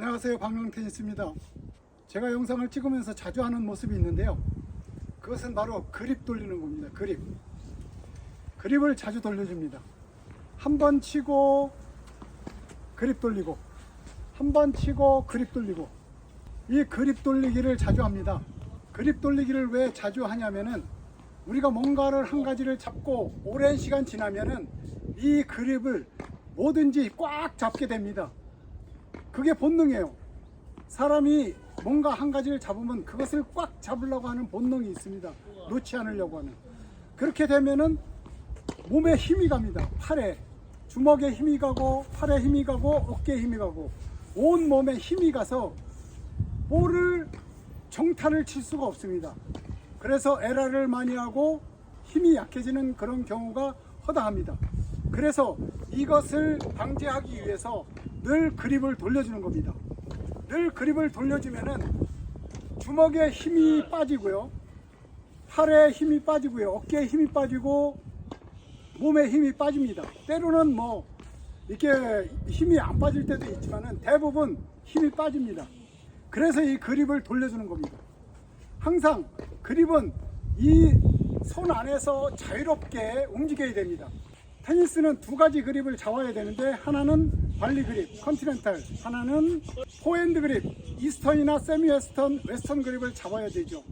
안녕하세요. 박명태니스입니다. 제가 영상을 찍으면서 자주 하는 모습이 있는데요. 그것은 바로 그립 돌리는 겁니다. 그립. 그립을 자주 돌려줍니다. 한 번 치고 그립 돌리고 한 번 치고 그립 돌리고. 이 그립 돌리기를 자주 합니다. 그립 돌리기를 왜 자주 하냐면은 우리가 뭔가를 한 가지를 잡고 오랜 시간 지나면은 이 그립을 뭐든지 꽉 잡게 됩니다 그게 본능이에요. 사람이 뭔가 한 가지를 잡으면 그것을 꽉 잡으려고 하는 본능이 있습니다. 놓지 않으려고 하는. 그렇게 되면은 몸에 힘이 갑니다. 팔에 주먹에 힘이 가고 팔에 힘이 가고 어깨에 힘이 가고 온 몸에 힘이 가서 볼을 정타를 칠 수가 없습니다. 그래서 에라를 많이 하고 힘이 약해지는 그런 경우가 허다합니다. 그래서 이것을 방지하기 위해서 늘 그립을 돌려주는 겁니다. 늘 그립을 돌려주면은 주먹에 힘이 빠지고요. 팔에 힘이 빠지고요. 어깨에 힘이 빠지고 몸에 힘이 빠집니다. 때로는 뭐 이렇게 힘이 안 빠질 때도 있지만은 대부분 힘이 빠집니다. 그래서 이 그립을 돌려주는 겁니다. 항상 그립은 이 손 안에서 자유롭게 움직여야 됩니다. 테니스는 두 가지 그립을 잡아야 되는데 하나는 발리 그립, 컨티넨탈, 하나는 포핸드 그립, 이스턴이나 세미 웨스턴, 웨스턴 그립을 잡아야 되죠.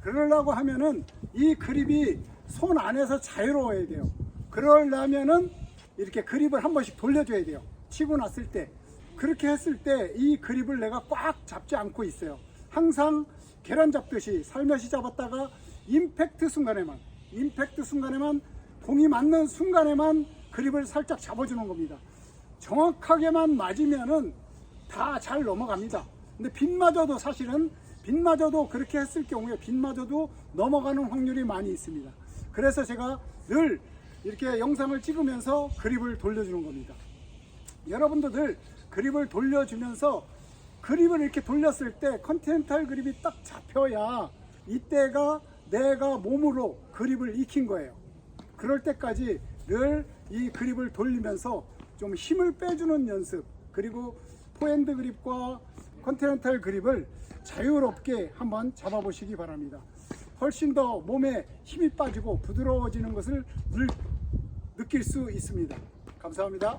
그러려고 하면은 이 그립이 손 안에서 자유로워야 돼요. 그러려면은 이렇게 그립을 한 번씩 돌려줘야 돼요. 치고 났을 때. 그렇게 했을 때 이 그립을 내가 꽉 잡지 않고 있어요. 항상 계란 잡듯이 살며시 잡았다가 임팩트 순간에만, 임팩트 순간에만 공이 맞는 순간에만 그립을 살짝 잡아주는 겁니다. 정확하게만 맞으면은 다 잘 넘어갑니다. 근데 빗마저도 사실은 빗마저도 그렇게 했을 경우에 빗마저도 넘어가는 확률이 많이 있습니다. 그래서 제가 늘 이렇게 영상을 찍으면서 그립을 돌려주는 겁니다. 여러분도 늘 그립을 돌려주면서 그립을 이렇게 돌렸을 때 컨티넨탈 그립이 딱 잡혀야 이때가 내가 몸으로 그립을 익힌 거예요. 그럴 때까지 늘 이 그립을 돌리면서 좀 힘을 빼주는 연습 그리고 포핸드 그립과 컨티넨탈 그립을 자유롭게 한번 잡아보시기 바랍니다. 훨씬 더 몸에 힘이 빠지고 부드러워지는 것을 늘 느낄 수 있습니다. 감사합니다.